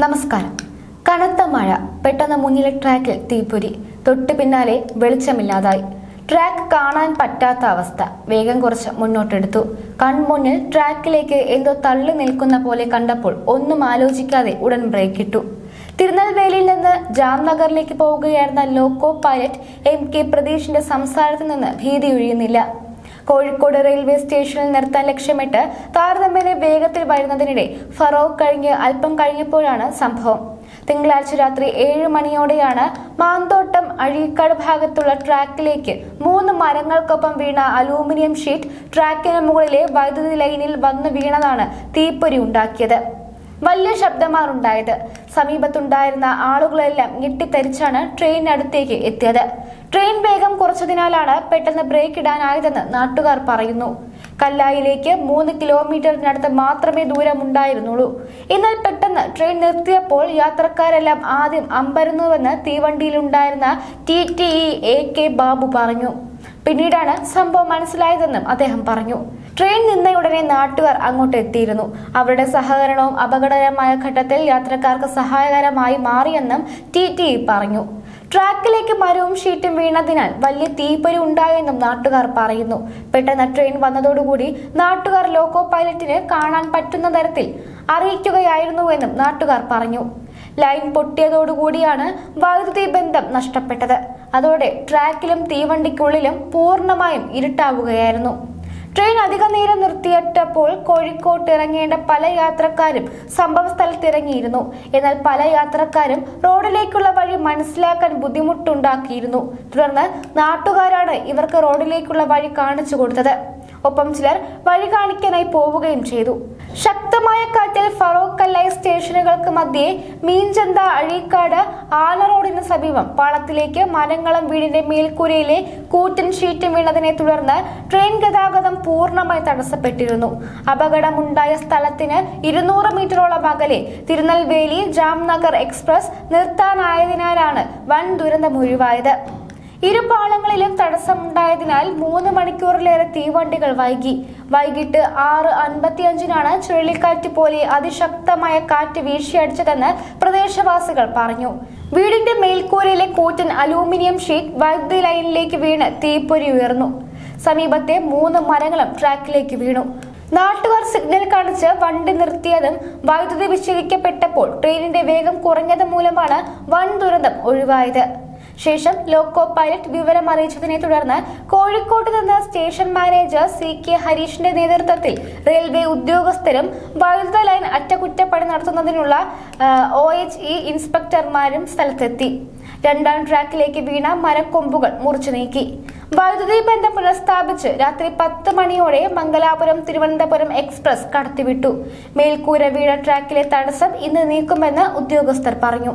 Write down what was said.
നമസ്കാരം. കനത്ത മഴ പെട്ടെന്ന് മുന്നിലെ ട്രാക്കിൽ തീപ്പൊരി. തൊട്ടു പിന്നാലെ വെളിച്ചമില്ലാതായി. ട്രാക്ക് കാണാൻ പറ്റാത്ത അവസ്ഥ. വേഗം കുറച്ച് മുന്നോട്ടെടുത്തു. കൺമുന്നിൽ ട്രാക്കിലേക്ക് എന്തോ തള്ളി നിൽക്കുന്ന പോലെ കണ്ടപ്പോൾ ഒന്നും ആലോചിക്കാതെ ഉടൻ ബ്രേക്ക് ഇട്ടു. തിരുനെൽവേലിയിൽ നിന്ന് ജാംനഗറിലേക്ക് പോവുകയായിരുന്ന ലോക്കോ പൈലറ്റ് എം കെ പ്രതീഷിന്റെ സംസാരത്തിൽ നിന്ന് ഭീതി ഒഴിയുന്നില്ല. കോഴിക്കോട് റെയിൽവേ സ്റ്റേഷനിൽ നിർത്താൻ ലക്ഷ്യമിട്ട് താരതമ്യേന വേഗത്തിൽ വരുന്നതിനിടെ ഫറോക്ക് കഴിഞ്ഞ് അല്പം കഴിഞ്ഞപ്പോഴാണ് സംഭവം. തിങ്കളാഴ്ച രാത്രി ഏഴ് മണിയോടെയാണ് മാന്തോട്ടം അഴീക്കാട് ഭാഗത്തുള്ള ട്രാക്കിലേക്ക് മൂന്ന് മരങ്ങൾക്കൊപ്പം വീണ അലൂമിനിയം ഷീറ്റ് ട്രാക്കിന് മുകളിലെ വൈദ്യുതി ലൈനിൽ വന്നു വീണതാണ് തീപ്പൊരി ഉണ്ടാക്കിയത്. വലിയ ശബ്ദമാണ് ഉണ്ടായത് സമീപത്തുണ്ടായിരുന്ന ആളുകളെല്ലാം ഞെട്ടിത്തെറിച്ചാണ് ട്രെയിനടുത്തേക്ക് എത്തിയത്. ട്രെയിൻ വേഗം കുറച്ചതിനാലാണ് പെട്ടെന്ന് ബ്രേക്ക് ഇടാനായതെന്ന് നാട്ടുകാർ പറയുന്നു. കല്ലായിലേക്ക് മൂന്ന് കിലോമീറ്ററിനടുത്ത് മാത്രമേ ദൂരം ഉണ്ടായിരുന്നുള്ളൂ എന്നാൽ പെട്ടെന്ന് ട്രെയിൻ നിർത്തിയപ്പോൾ യാത്രക്കാരെല്ലാം ആദ്യം അമ്പരുന്നുവെന്ന് തീവണ്ടിയിലുണ്ടായിരുന്ന T T E A K Babu പറഞ്ഞു. പിന്നീടാണ് സംഭവം മനസ്സിലായതെന്നും അദ്ദേഹം പറഞ്ഞു. ട്രെയിൻ നിന്ന ഉടനെ നാട്ടുകാർ അങ്ങോട്ട് എത്തിയിരുന്നു. അവരുടെ സഹകരണവും അപകടകരമായ ഘട്ടത്തിൽ യാത്രക്കാർക്ക് സഹായകരമായി മാറിയെന്നും ടി ടി പറഞ്ഞു. ട്രാക്കിലേക്ക് മരവും ഷീറ്റും വീണതിനാൽ വലിയ തീപ്പൊരി ഉണ്ടായെന്നും നാട്ടുകാർ പറയുന്നു. പെട്ടെന്ന് ട്രെയിൻ വന്നതോടുകൂടി നാട്ടുകാർ ലോക്കോ പൈലറ്റിന് കാണാൻ പറ്റുന്ന തരത്തിൽ അറിയിക്കുകയായിരുന്നുവെന്നും നാട്ടുകാർ പറഞ്ഞു. ലൈൻ പൊട്ടിയതോടുകൂടിയാണ് വൈദ്യുതി ബന്ധം നഷ്ടപ്പെട്ടത്. അതോടെ ട്രാക്കിലും തീവണ്ടിക്കുള്ളിലും പൂർണമായും ഇരുട്ടാവുകയായിരുന്നു. ട്രെയിൻ അധിക നേരം നിർത്തിയിട്ടപ്പോൾ കോഴിക്കോട്ട് ഇറങ്ങേണ്ട പല യാത്രക്കാരും സംഭവ സ്ഥലത്ത് ഇറങ്ങിയിരുന്നു എന്നാൽ പല യാത്രക്കാരും റോഡിലേക്കുള്ള വഴി മനസ്സിലാക്കാൻ ബുദ്ധിമുട്ടുണ്ടാക്കിയിരുന്നു. തുടർന്ന് നാട്ടുകാരാണ് ഇവർക്ക് റോഡിലേക്കുള്ള വഴി കാണിച്ചു കൊടുത്തത്. ഒപ്പം ചിലർ വഴി കാണിക്കാനായി പോവുകയും ചെയ്തു. ശക്തമായ കാറ്റിൽ ഫറോക്ക് കല്ലായി സ്റ്റേഷനുകൾക്ക് മധ്യേ മീൻചന്ത അഴീക്കാട് ആല റോഡിന് സമീപം പാളത്തിലേക്ക് മരങ്ങളും വീടിന്റെ മേൽക്കൂരയിലെ കൂറ്റൻ ഷീറ്റും വീണതിനെ തുടർന്ന് ട്രെയിൻ ഗതാഗതം പൂർണമായി തടസ്സപ്പെട്ടിരുന്നു. അപകടമുണ്ടായ സ്ഥലത്തിന് ഇരുന്നൂറ് മീറ്ററോളം അകലെ തിരുനെൽവേലി ജാംനഗർ എക്സ്പ്രസ് നിർത്താനായതിനാലാണ് വൻ ദുരന്തം ഒഴിവായത് ഇരുപാളങ്ങളിലും തടസ്സമുണ്ടായതിനാൽ മൂന്ന് മണിക്കൂറിലേറെ തീവണ്ടികൾ വൈകി. വൈകിട്ട് ആറ് അൻപത്തിയഞ്ചിനാണ് ചുഴലിക്കാറ്റ് പോലെ അതിശക്തമായ കാറ്റ് വീഴ്ചയടിച്ചതെന്ന് പ്രദേശവാസികൾ പറഞ്ഞു. വീടിന്റെ മേൽക്കൂരയിലെ കൂറ്റൻ അലൂമിനിയം ഷീറ്റ് വൈദ്യുതി ലൈനിലേക്ക് വീണ് തീപ്പൊരി ഉയർന്നു. സമീപത്തെ മൂന്ന് മരങ്ങളും ട്രാക്കിലേക്ക് വീണു. നാട്ടുകാർ സിഗ്നൽ കാണിച്ച് വണ്ടി നിർത്തിയതും വൈദ്യുതി വിച്ഛേദിക്കപ്പെട്ടപ്പോൾ ട്രെയിനിന്റെ വേഗം കുറഞ്ഞത് മൂലമാണ് വൻ ദുരന്തം ഒഴിവായത്. ശേഷം ലോക്കോ പൈലറ്റ് വിവരം അറിയിച്ചതിനെ തുടർന്ന് കോഴിക്കോട്ട് നിന്ന് സ്റ്റേഷൻ മാനേജർ സി കെ ഹരീഷിന്റെ നേതൃത്വത്തിൽ റെയിൽവേ ഉദ്യോഗസ്ഥരും വൈദ്യുത ലൈൻ അറ്റകുറ്റപ്പണി നടത്തുന്നതിനുള്ള ഒ എച്ച് ഇ ഇൻസ്പെക്ടർമാരും സ്ഥലത്തെത്തി. രണ്ടാം ട്രാക്കിലേക്ക് വീണ മരക്കൊമ്പുകൾ മുറിച്ചു നീക്കി. വൈദ്യുതി ബന്ധം പുനഃസ്ഥാപിച്ച് രാത്രി പത്ത് മണിയോടെ മംഗലാപുരം തിരുവനന്തപുരം എക്സ്പ്രസ് കടത്തിവിട്ടു. മേൽക്കൂര വീണ ട്രാക്കിലെ തടസ്സം ഇന്ന് നീക്കുമെന്ന് ഉദ്യോഗസ്ഥർ പറഞ്ഞു.